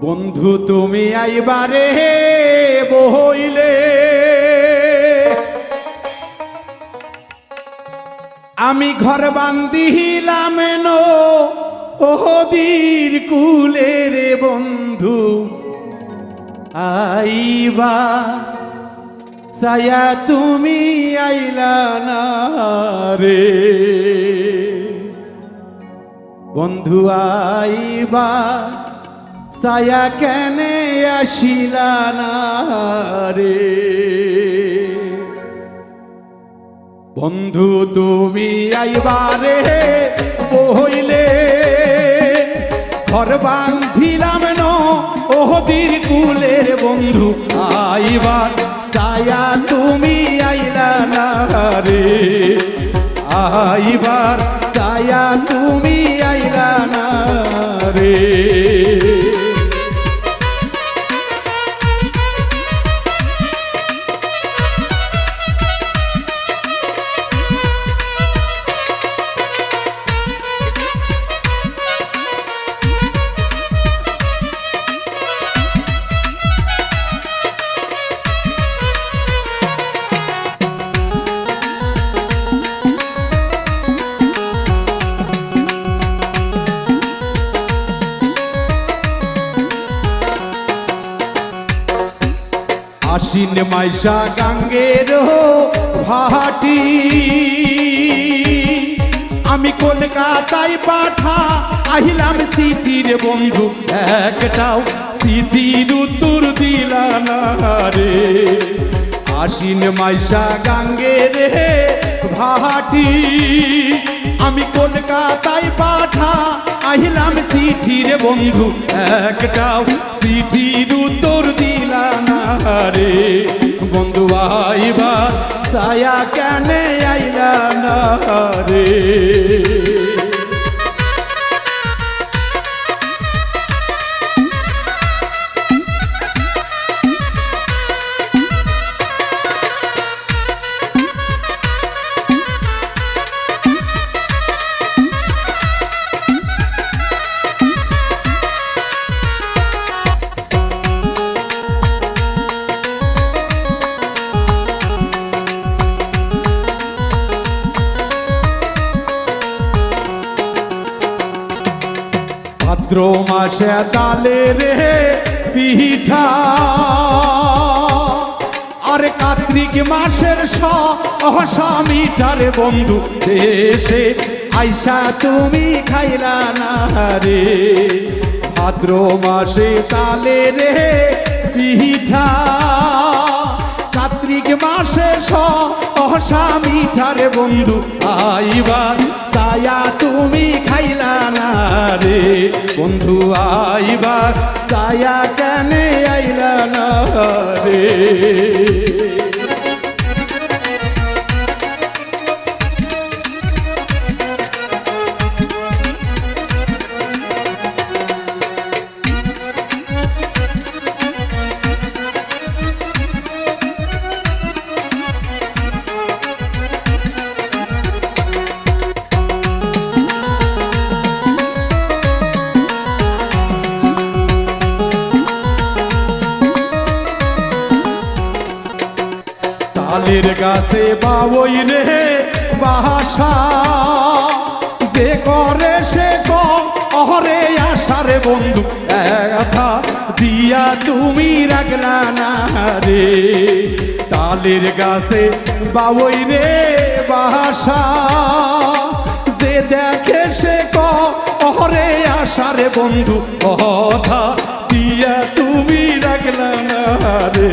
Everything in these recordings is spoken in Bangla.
বন্ধু, তুমি আইবারে বহইলে আমি ঘর বান্দিলাম নো, ওহদির কুলে রে বন্ধু। আইবা সায়া তুমি আইলা না রে। বন্ধু, আইবা সায়া কেনে আসিলা না রে? বন্ধু, তুমি আইবারে বইলে ঘর বান্ধিলাম ন ওহদির কুলের বন্ধু, আইবার সায়া তুমি আইলা না রে? আইবার সায়া তুমি আশ্বিন মাইশা গাঙ্গের ভাটি। আমি কলকাতায় পাঠা, আহিলাম স্মৃতির বন্ধু, একটাও স্মৃতির উত্তর দিলা না রে। আশ্বিন মাইশা গাঙ্গের ভাটি। আমি কলকাতায় পাঠা, আহিলাম চিঠির বন্ধু, একটাও চিঠির উত্তর রে। বন্ধু আইবা সায়া কেন আইলা না রে? ভাদ্র মাসে তালে রে পিঠা। আর কার্তিক মাসের স্বামীটারে বন্ধু দেশে আইসা তুমি খাইলা না রে। ভাদ্র মাসে তালে রে পিঠা। কার্তিক মাসে স্বামীটারে বন্ধু আইবার সায়া বন্ধু আইবার সায়া কেন আইলা না রে? তালের গাছে বাবই রে বাসা। যে করে সে অহরে আশারে বন্ধু একা দিয়া তুমি রাখলা না রে। তালের গাছে বাবই রে বাসা। যে দেখে সে অহরে আশারে বন্ধু কথা দিয়া তুমি রাখলা না রে।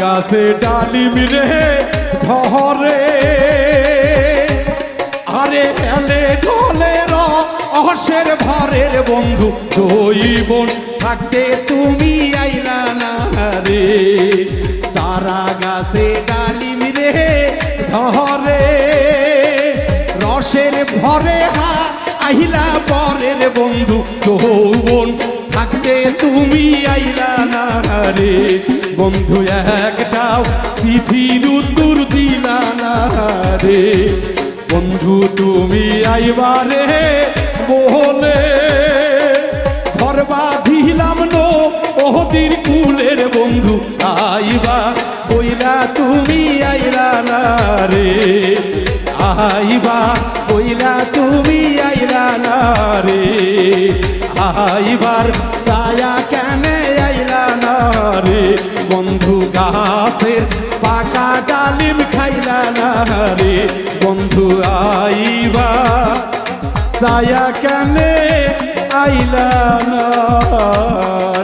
গাছে ডালিম রে ধরে। আরে হেলে ঢলে রসের ভরের বন্ধু জৈবন থাকতে তুমি আইলা না রে। সারা গাছে ডালিম রে ধরে, রসের ভরে হা আহিলা পরের বন্ধু যৌবন থাকতে তুমি আইলা না রে? বন্ধু একটাও চিঠির উত্তর দিলা না রে। বন্ধু তুমি আইবারে বলে ঘর বাঁধিলাম নো ওহদির কুলের বন্ধু আইবা, বইলা তুমি আইলা না রে। আইবা, বইলা তুমি আইলা না রে। আইবার সায়া কেনে আইলা না রে বন্ধু গাছের পাকা ডালিম খাইলা না রে বন্ধু আইবা সায়া কেনে আইলা না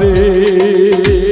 রে